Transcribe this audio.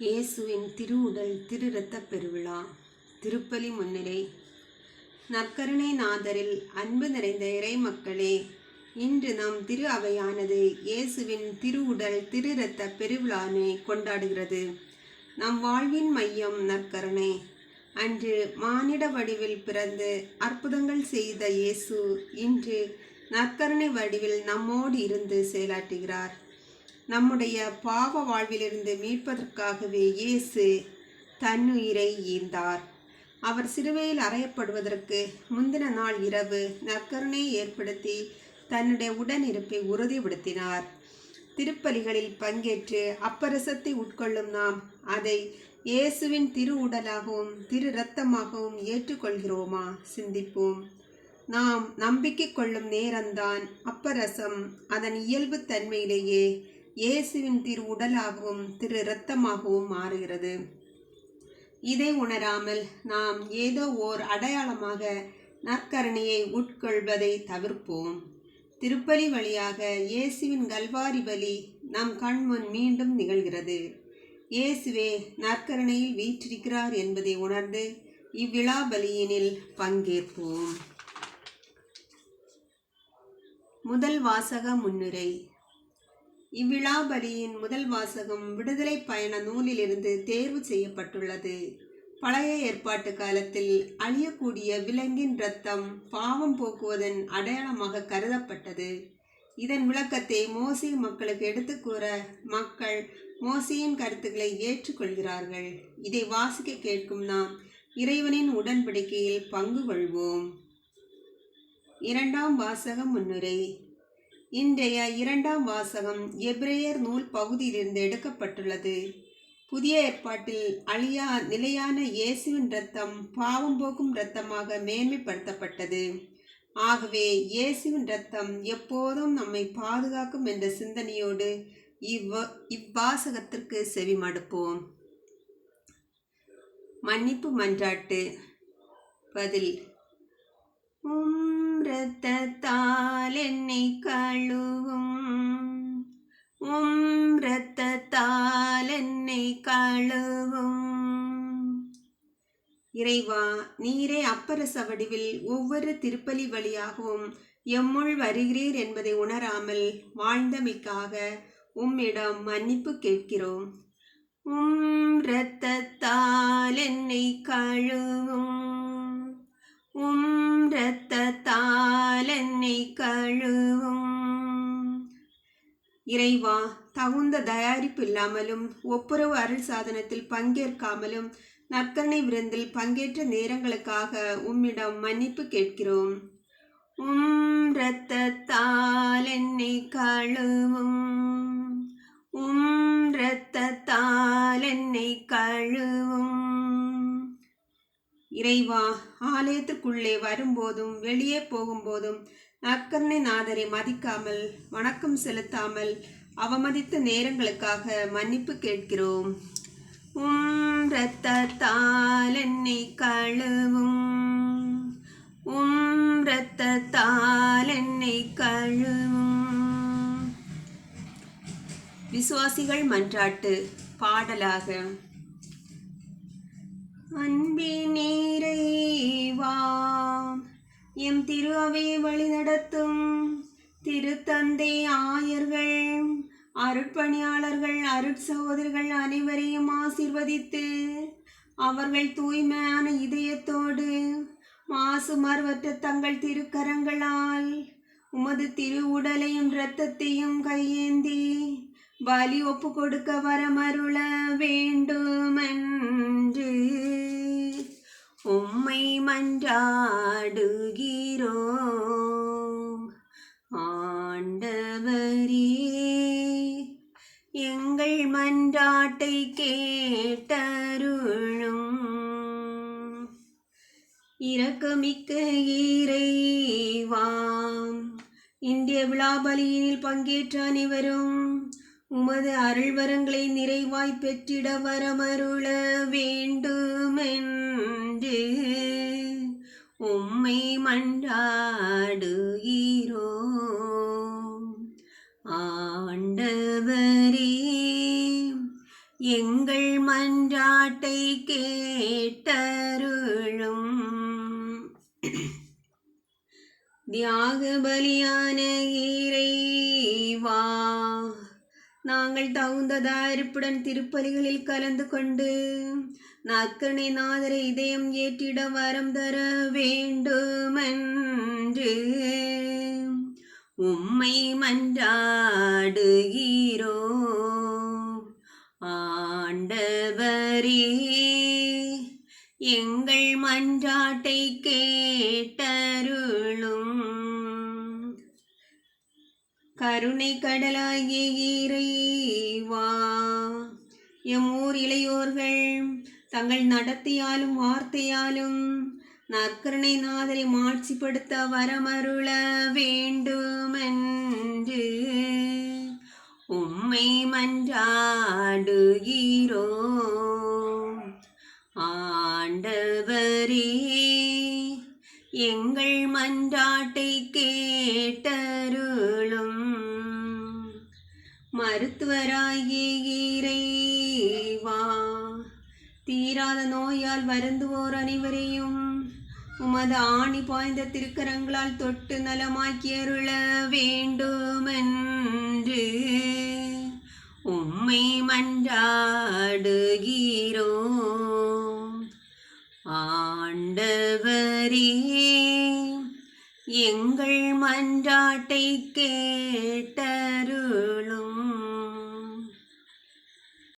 இயேசுவின் திருவுடல் திரு இரத்தப் பெருவிழா திருப்பலி முன்னிலை. நற்கருணை நாதரில் அன்பு நிறைந்த இறை மக்களே இன்று நம் திரு அவையானது இயேசுவின் திருவுடல் திரு இரத்த பெருவிழானை கொண்டாடுகிறது. நம் வாழ்வின் மையம் நற்கருணை. அன்று மானிட வடிவில் பிறந்து அற்புதங்கள் செய்த இயேசு இன்று நற்கருணை வடிவில் நம்மோடு இருந்து செயலாற்றுகிறார். நம்முடைய பாவ வாழ்விலிருந்து மீட்பதற்காகவே இயேசு தன்னுயிரை ஈந்தார். அவர் சிறுவையில் அறையப்படுவதற்கு முந்தின நாள் இரவு நற்கருணையை ஏற்படுத்தி தன்னுடைய உடனிருப்பை உறுதிப்படுத்தினார். திருப்பலிகளில் பங்கேற்று அப்பரசத்தை உட்கொள்ளும் நாம் அதை இயேசுவின் திரு உடலாகவும் திரு இரத்தமாகவும் ஏற்றுக்கொள்கிறோமா? சிந்திப்போம். நாம் நம்பிக்கை கொள்ளும் நேரம்தான் அப்பரசம் அதன் இயல்பு தன்மையிலேயே இயேசுவின் திரு உடலாகவும் திரு இரத்தமாகவும் மாறுகிறது. இதை உணராமல் நாம் ஏதோ ஓர் அடையாளமாக நற்கரணையை உட்கொள்வதை தவிர்ப்போம். திருப்பலி வழியாக இயேசுவின் கல்வாரி பலி நம் கண்முன் மீண்டும் நிகழ்கிறது. இயேசுவே நற்கரணையில் வீற்றிருக்கிறார் என்பதை உணர்ந்து இவ்விழா பலியினில் பங்கேற்போம். முதல் வாசக முன்னுரை. இவ்விழாபலியின் முதல் வாசகம் விடுதலை பயண நூலிலிருந்து தேர்வு செய்யப்பட்டுள்ளது. பழைய ஏற்பாட்டு காலத்தில் அழியக்கூடிய விலங்கின் இரத்தம் பாவம் போக்குவதன் அடையாளமாக கருதப்பட்டது. இதன் விளக்கத்தை மோசி மக்களுக்கு எடுத்துக் கூற மக்கள் மோசியின் கருத்துக்களை ஏற்றுக்கொள்கிறார்கள் இதை வாசிக்க கேட்கும் நாம் இறைவனின் உடன்படிக்கையில் பங்கு கொள்வோம். இரண்டாம் வாசகம் முன்னுரை. இன்றைய இரண்டாம் வாசகம் எப்ரேயர் நூல் பகுதியிலிருந்து எடுக்கப்பட்டுள்ளது. புதிய ஏற்பாட்டில் அழியா நிலையான இயேசுவின் இரத்தம் பாவம் போக்கும் இரத்தமாக மேன்மைப்படுத்தப்பட்டது. ஆகவே இயேசுவின் இரத்தம் எப்போதும் நம்மை பாதுகாக்கும் என்ற சிந்தனையோடு இவ்வ இவ்வாசகத்திற்கு செவிமடுப்போம் மன்னிப்பு மன்றாட்டு பதில். உம் ரத்தத்தால் என்னை கழுவும். உம் ரத்தத்தால் என்னை கழுவும். இறைவா நீரே அப்பரச வடிவில் ஒவ்வொரு திருப்பலி வழியாகவும் எம்முள் வருகிறீர் என்பதை உணராமல் வாழ்ந்தமைக்காக உம்மிடம் மன்னிப்பு கேட்கிறோம். உம் இரத்தத்தால் என்னை கழுவும். உம் இரத்தத்தால் என்னை கழுவும் இறைவா தகுந்த தயாரிப்பு இல்லாமலும் ஒப்புரவு அருள் சாதனத்தில் பங்கேற்காமலும் நற்கரணை விருந்தில் பங்கேற்ற நேரங்களுக்காக உம்மிடம் மன்னிப்பு கேட்கிறோம் உம் இரத்தத்தால் என்னை கழுவும் உம் இரத்தத்தால் என்னை கழுவும் இறைவா ஆலயத்துக்குள்ளே வரும்போதும் வெளியே போகும்போதும் நற்கருணை நாதரை மதிக்காமல் வணக்கம் செலுத்தாமல் அவமதித்த நேரங்களுக்காக மன்னிப்பு கேட்கிறோம். உம் ரத்தத்தால் என்னை கழுவும். உம் ரத்தத்தால் என்னை கழுவும். விசுவாசிகள் மன்றாட்டு பாடலாக. அன்பினீரைவா திருவே வழிநடத்தும். திருத்தந்தை ஆயர்கள் அருட்பணியாளர்கள் அருட்சகோதரிகள் அனைவரையும் ஆசிர்வதித்து அவர்கள் தூய்மையான இதயத்தோடு மாசு மறுவற்ற தங்கள் திருக்கரங்களால் உமது திரு உடலையும் இரத்தத்தையும் கையேந்தி பலி ஒப்பு கொடுக்க வரமருள வேண்டுமென்று. உம்மை மன்றாடுகிறோம். ஆண்டவரே எங்கள் மன்றாட்டை கேட்டருளும். இரக்கமிக்க இறைவாம். இந்திய விழாபலியினில் பங்கேற்ற அனைவரும் உமது அருள்வரங்களை நிறைவாய் பெற்றிட வரமருள வேண்டுமென். கண்டு உம்மை மன்றாடுகிறோம் ஆண்டவரே எங்கள் மன்றாட்டை கேட்டருளும். தியாக பலியான இறைவா நாங்கள் தகுந்த இருப்புடன் திருப்பலிகளில் கலந்து கொண்டு நற்கனை நாதரை இதயம் ஏற்றிட வரம் தர வேண்டுமென்று உம்மை மன்றாடுகிறோ. ஆண்டவரே எங்கள் மன்றாட்டை கேட்டருளும் கருணை கடலாகிய இறைவா. எம் ஊர் இளையோர்கள் தங்கள் நடத்தையாலும் வார்த்தையாலும் நற்கருணை நாதரை மாட்சிப்படுத்த வரமருள வேண்டுமென்று உம்மை மன்றாடுகிறோ. ஆண்டவரே எங்கள் மன்றாட்டை கேட்டருளும் மருத்துவராகிய இறைவா தீராத நோயால் வருந்துவோர் அனைவரையும் உமது ஆணி பாய்ந்த திருக்கரங்களால் தொட்டு நலமாக்கியருள வேண்டுமென்று உம்மை மன்றாடுகிறோ ஆண்டவரே எங்கள் மன்றாட்டை கே